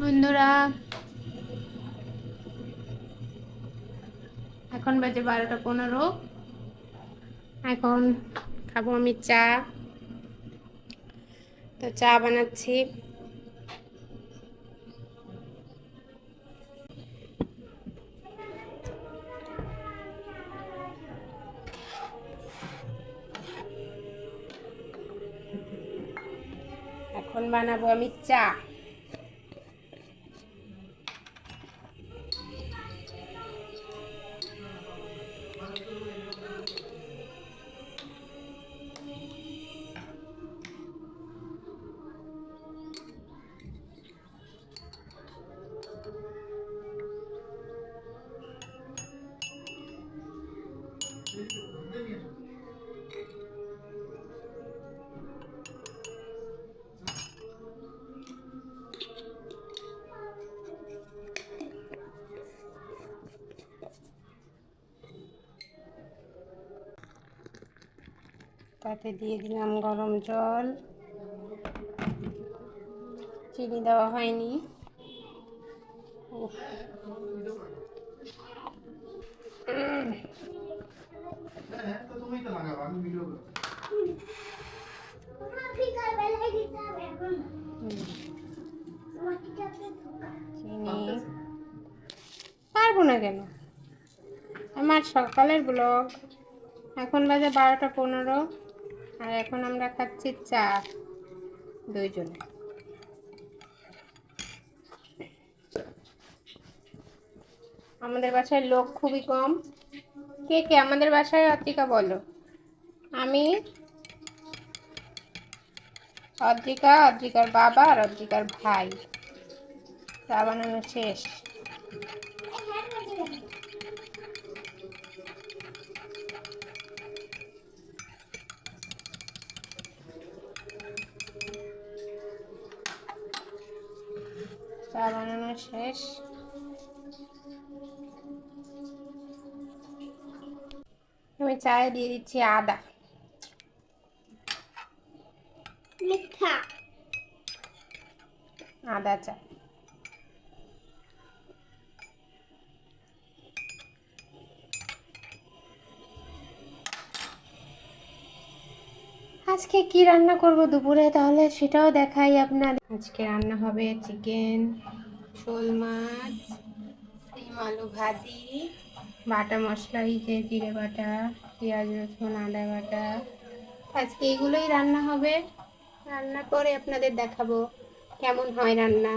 বন্ধুরা, এখন বাজে বারোটা পনেরো। এখন খাব আমি চা। তো চা বানাচ্ছি। এখন বানাবো আমি চা। তাতে দিয়ে দিলাম গরম জল। চিনি দেওয়া হয়নি উফ। চিনি পারব না কেন? আমার সকালের ব্লগ এখন বাজে বারোটা পনেরো আর এখন আমরা খাচ্ছি চা দুইজনে। আমাদের বাসায় লোক খুবই কম। কে কে? আমাদের বাসায় অত্রিকা বলো। আমি অদ্রিকা অদ্রিকার বাবা আর অদ্রিকার ভাই। চা বানানো শেষ। চা বানানো শেষ। আমি চায়ে দিয়ে দিচ্ছি আদা। আদা আজকে কি রান্না করব দুপুরে তাহলে সেটাও দেখাই আপনার আজকে রান্না হবে চিকেন, শোল মাছ, ডিম আলু ভাজি, বাটা মশলা, এই জিরে বাটা, পেঁয়াজ, রসুন, আদা বাটা। আজকে এগুলোই রান্না হবে। রান্না করে আপনাদের দেখাবো। কেমন হয় রান্না?